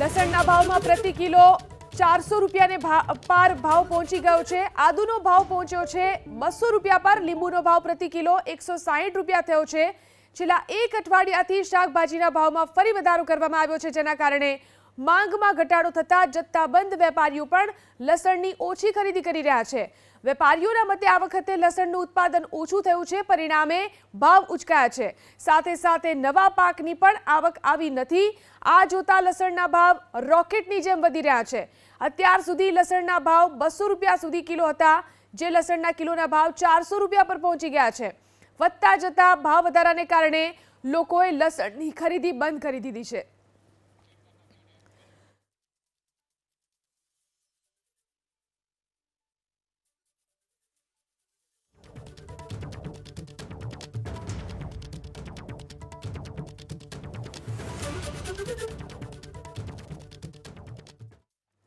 લસણના ભાવમાં પ્રતિ કિલો ચારસો રૂપિયાને પાર ભાવ પહોંચી ગયો છે. આદુનો ભાવ પહોંચ્યો છે બસો રૂપિયા પર, લીંબુનો ભાવ પ્રતિ કિલો એકસો સાહીઠ રૂપિયા થયો છે. છેલ્લા એક અઠવાડિયાથી શાકભાજીના ભાવમાં ફરી વધારો કરવામાં આવ્યો છે, જેના કારણે માંગમાં ઘટાડો થતાં જથ્થાબંધ વેપારીઓ પણ લસણની ઓછી ખરીદી કરી રહ્યા છે. વેપારીઓના મતે આ વખતે લસણનું ઉત્પાદન ઓછું થયું છે, પરિણામે ભાવ ઉચકાયા છે. સાથે સાથે નવા પાકની પણ આવક આવી નથી. આ જોતા લસણના ભાવ રોકેટની જેમ વધી રહ્યા છે. અત્યાર સુધી લસણના ભાવ બસો રૂપિયા સુધી કિલો હતા, જે લસણના કિલોના ભાવ ચારસો રૂપિયા પર પહોંચી ગયા છે. વધતા જતા ભાવ વધારાને કારણે લોકોએ લસણની ખરીદી બંધ કરી દીધી છે.